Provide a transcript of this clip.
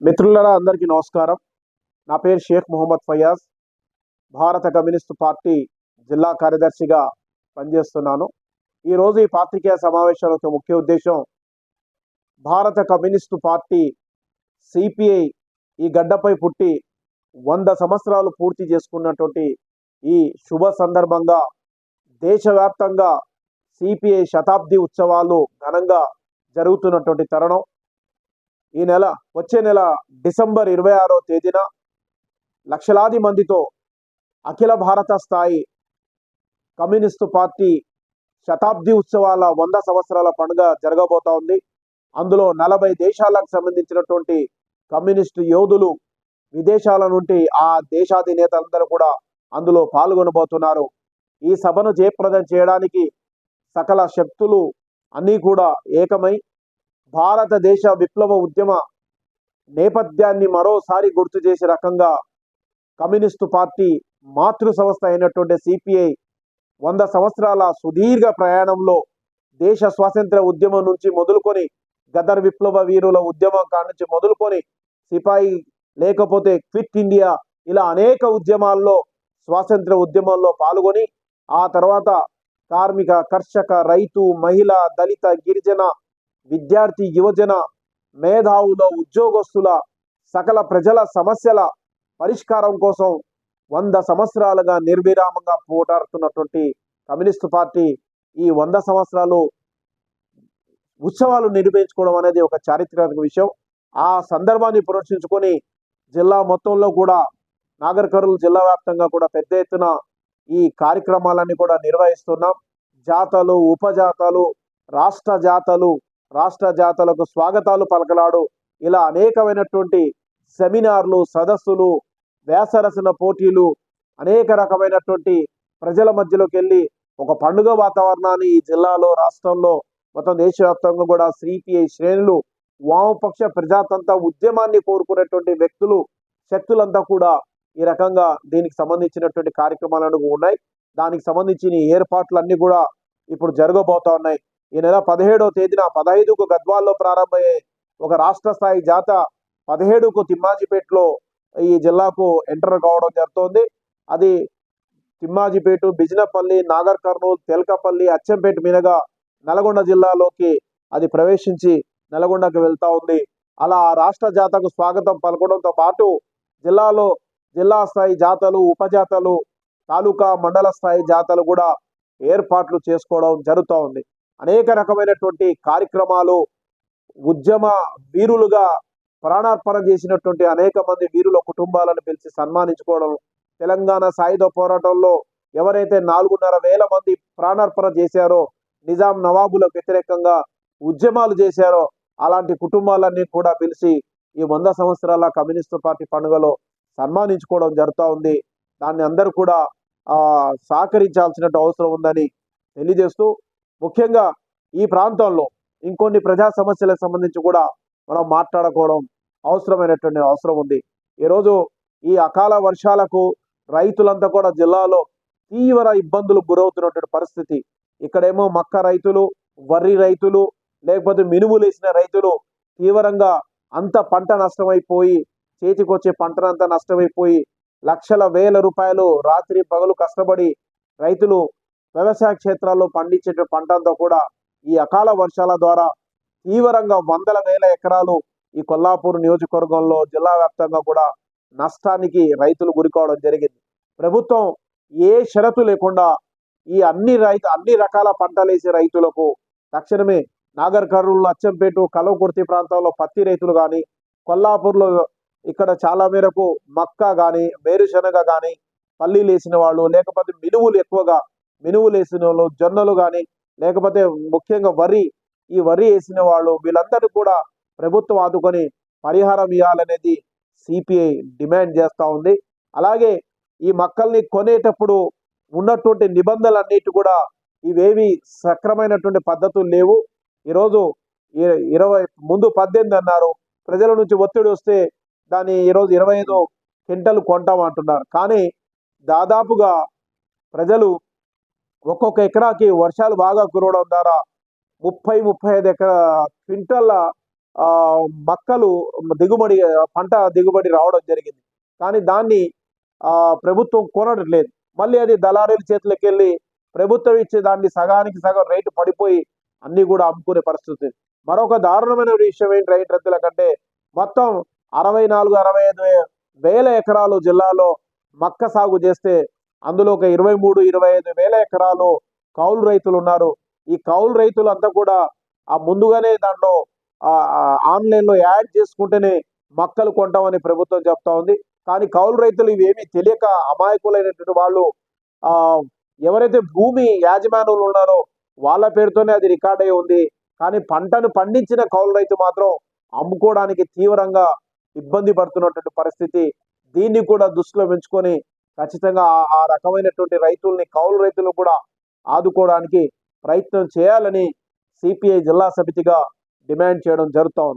మిత్రులరా అందరికీ నమస్కారం. నా పేరు షేక్ మొహమ్మద్ ఫయాజ్. భారత కమ్యూనిస్టు పార్టీ జిల్లా కార్యదర్శిగా పనిచేస్తున్నాను. ఈరోజు ఈ పాత్రికేయ సమావేశం యొక్క ముఖ్య ఉద్దేశం భారత కమ్యూనిస్టు పార్టీ సిపిఐ ఈ గడ్డపై పుట్టి వంద సంవత్సరాలు పూర్తి చేసుకున్నటువంటి ఈ శుభ సందర్భంగా దేశవ్యాప్తంగా సిపిఐ శతాబ్ది ఉత్సవాలు ఘనంగా జరుగుతున్నటువంటి తరుణం. ఈ నెల వచ్చే నెల డిసెంబర్ ఇరవై ఆరో తేదీన లక్షలాది మందితో అఖిల భారత స్థాయి కమ్యూనిస్టు పార్టీ శతాబ్ది ఉత్సవాల వంద సంవత్సరాల పండుగ జరగబోతా ఉంది. అందులో నలభై దేశాలకు సంబంధించినటువంటి కమ్యూనిస్టు యోధులు విదేశాల నుండి ఆ దేశాధినేతలందరూ కూడా అందులో పాల్గొనబోతున్నారు. ఈ సభను జయప్రదం చేయడానికి సకల శక్తులు అన్నీ కూడా ఏకమై భారతదేశ విప్లవ ఉద్యమ నేపథ్యాన్ని మరోసారి గుర్తు చేసే రకంగా కమ్యూనిస్టు పార్టీ మాతృ సంస్థ అయినటువంటి సిపిఐ వంద సంవత్సరాల సుదీర్ఘ ప్రయాణంలో దేశ స్వాతంత్ర ఉద్యమం నుంచి మొదలుకొని గదర్ విప్లవ వీరుల ఉద్యమం కాడ నుంచి మొదలుకొని సిపాయి లేకపోతే క్విట్ ఇండియా ఇలా అనేక ఉద్యమాల్లో స్వాతంత్ర ఉద్యమంలో పాల్గొని ఆ తర్వాత కార్మిక కర్షక రైతు మహిళ దళిత గిరిజన విద్యార్థి యువజన మేధావుల ఉద్యోగస్తుల సకల ప్రజల సమస్యల పరిష్కారం కోసం వంద సంవత్సరాలుగా నిర్విరామంగా పోటాడుతున్నటువంటి కమ్యూనిస్టు పార్టీ ఈ వంద సంవత్సరాలు ఉత్సవాలు నిర్వహించుకోవడం అనేది ఒక చారిత్రాత్మక విషయం. ఆ సందర్భాన్ని పురస్కరించుకొని జిల్లా మొత్తంలో కూడా నాగర్ కర్నూలు జిల్లా వ్యాప్తంగా కూడా పెద్ద ఎత్తున ఈ కార్యక్రమాలన్నీ కూడా నిర్వహిస్తున్నాం. జాతలు ఉపజాతలు రాష్ట్ర జాతలు రాష్ట్ర జాతలకు స్వాగతాలు పలకలాడు. ఇలా అనేకమైనటువంటి సెమినార్లు సదస్సులు వ్యాసరచన పోటీలు అనేక రకమైనటువంటి ప్రజల మధ్యలోకి వెళ్ళి ఒక పండుగ వాతావరణాన్ని ఈ జిల్లాలో రాష్ట్రంలో మొత్తం దేశవ్యాప్తంగా కూడా సిపిఐ శ్రేణులు వామపక్ష ప్రజాతంత్ర ఉద్యమాన్ని కోరుకునేటువంటి వ్యక్తులు శక్తులంతా కూడా ఈ రకంగా దీనికి సంబంధించినటువంటి కార్యక్రమాలను ఉన్నాయి. దానికి సంబంధించిన ఏర్పాట్లన్నీ కూడా ఇప్పుడు జరగబోతా ఉన్నాయి. ఈ నెల పదిహేడవ తేదీన పదహైదుకు గద్వాల్లో ప్రారంభమయ్యే ఒక రాష్ట్ర స్థాయి జాత పదిహేడుకు తిమ్మాజిపేటలో ఈ జిల్లాకు ఎంటర్ కావడం జరుగుతోంది. అది తిమ్మాజిపేట బిజినపల్లి నాగర్ కర్నూలు తెలకపల్లి అచ్చంపేట మీదుగా నల్గొండ జిల్లాలోకి అది ప్రవేశించి నల్గొండకు వెళ్తా ఉంది. అలా ఆ రాష్ట్ర జాతకు స్వాగతం పలకడంతో పాటు జిల్లాలో జిల్లా స్థాయి జాతలు ఉపజాతలు తాలూకా మండల స్థాయి జాతలు కూడా ఏర్పాట్లు చేసుకోవడం జరుగుతూ ఉంది. అనేక రకమైనటువంటి కార్యక్రమాలు ఉద్యమ వీరులుగా ప్రాణార్పణ చేసినటువంటి అనేక మంది వీరుల కుటుంబాలను పిలిచి సన్మానించుకోవడం తెలంగాణ సాయుధ పోరాటంలో ఎవరైతే నాలుగున్నర వేల మంది ప్రాణార్పణ చేశారో నిజాం నవాబులకు వ్యతిరేకంగా ఉద్యమాలు చేశారో అలాంటి కుటుంబాలన్నీ కూడా పిలిచి ఈ వంద సంవత్సరాల కమ్యూనిస్టు పార్టీ పండుగలో సన్మానించుకోవడం జరుగుతూ ఉంది. దాన్ని అందరూ కూడా సహకరించాల్సినట్టు సహకరించాల్సిన అవసరం ఉందని తెలియజేస్తూ ముఖ్యంగా ఈ ప్రాంతంలో ఇంకొన్ని ప్రజా సమస్యలకు సంబంధించి కూడా మనం మాట్లాడుకోవడం అవసరమైనటువంటి అవసరం ఉంది. ఈరోజు ఈ అకాల వర్షాలకు రైతులంతా కూడా జిల్లాలో తీవ్ర ఇబ్బందులు గురవుతున్నటువంటి పరిస్థితి. ఇక్కడేమో మక్క రైతులు వరి రైతులు లేకపోతే మినుములు వేసిన రైతులు తీవ్రంగా అంత పంట నష్టమైపోయి చేతికొచ్చే పంటనంతా నష్టమైపోయి లక్షల వేల రూపాయలు రాత్రి పగలు కష్టపడి రైతులు వ్యవసాయ క్షేత్రాల్లో పండించే పంటంతో కూడా ఈ అకాల వర్షాల ద్వారా తీవ్రంగా వందల వేల ఎకరాలు ఈ కొల్లాపూర్ నియోజకవర్గంలో జిల్లా వ్యాప్తంగా కూడా నష్టానికి రైతులు గురికావడం జరిగింది. ప్రభుత్వం ఏ షరతు లేకుండా ఈ అన్ని రైతు అన్ని రకాల పంటలు వేసే రైతులకు తక్షణమే నాగర్ కర్నూలు అచ్చంపేట కలవకుర్తి ప్రాంతాల్లో పత్తి రైతులు కానీ కొల్లాపూర్లో ఇక్కడ చాలా మేరకు మక్క కానీ వేరుశనగ కానీ పల్లీలు వేసిన వాళ్ళు లేకపోతే మినువులు ఎక్కువగా మినువులు వేసిన వాళ్ళు జొన్నలు కానీ లేకపోతే ముఖ్యంగా వరి ఈ వరి వేసిన వాళ్ళు వీళ్ళందరూ కూడా ప్రభుత్వం ఆదుకొని పరిహారం ఇవ్వాలనేది సిపిఐ డిమాండ్ చేస్తూ ఉంది. అలాగే ఈ మొక్కల్ని కొనేటప్పుడు ఉన్నటువంటి నిబంధనలన్నిటి కూడా ఇవేవి సక్రమైనటువంటి పద్ధతులు లేవు. ఈరోజు ఇరవై ముందు పద్దెనిమిది అన్నారు. ప్రజల నుంచి ఒత్తిడి వస్తే దాన్ని ఈరోజు ఇరవై ఐదు క్వింటలు కొంటామంటున్నారు కానీ దాదాపుగా ప్రజలు ఒక్కొక్క ఎకరాకి వర్షాలు బాగా కురవడం ద్వారా ముప్పై ముప్పై ఐదు ఎకరా క్వింటల్ల ఆ, మక్కలు దిగుబడి పంట దిగుబడి రావడం జరిగింది. కానీ దాన్ని ప్రభుత్వం ప్రభుత్వం లేదు మళ్ళీ అది దళారీల చేతులకు వెళ్ళి ప్రభుత్వం ఇచ్చే దాన్ని సగానికి సగం రేటు పడిపోయి అన్నీ కూడా అమ్ముకునే పరిస్థితి. మరొక దారుణమైన విషయం ఏంటి రైతు రైతుల కంటే మొత్తం అరవై నాలుగు అరవై ఐదు వేల ఎకరాలు జిల్లాలో మక్క సాగు చేస్తే అందులో ఒక ఇరవై మూడు ఇరవై ఐదు వేల ఎకరాలు కౌలు రైతులు ఉన్నారు. ఈ కౌలు రైతులు అంతా కూడా ఆ ముందుగానే దాంట్లో ఆన్లైన్లో యాడ్ చేసుకుంటేనే మక్కలు కొంటామని ప్రభుత్వం చెప్తా ఉంది. కానీ కౌలు రైతులు ఇవేమీ తెలియక అమాయకులైనటువంటి వాళ్ళు ఎవరైతే భూమి యాజమానులు ఉన్నారో వాళ్ళ పేరుతోనే అది రికార్డ్ అయి ఉంది. కానీ పంటను పండించిన కౌలు రైతు మాత్రం అమ్ముకోవడానికి తీవ్రంగా ఇబ్బంది పడుతున్నటువంటి పరిస్థితి. దీన్ని కూడా దృష్టిలో పెంచుకొని ఖచ్చితంగా ఆ- ఆ రకమైనటువంటి రైతుల్ని కౌలు రైతులు కూడా ఆదుకోవడానికి ప్రయత్నం చేయాలని సిపిఐ జిల్లా సమితిగా డిమాండ్ చేయడం జరుగుతూ ఉంది.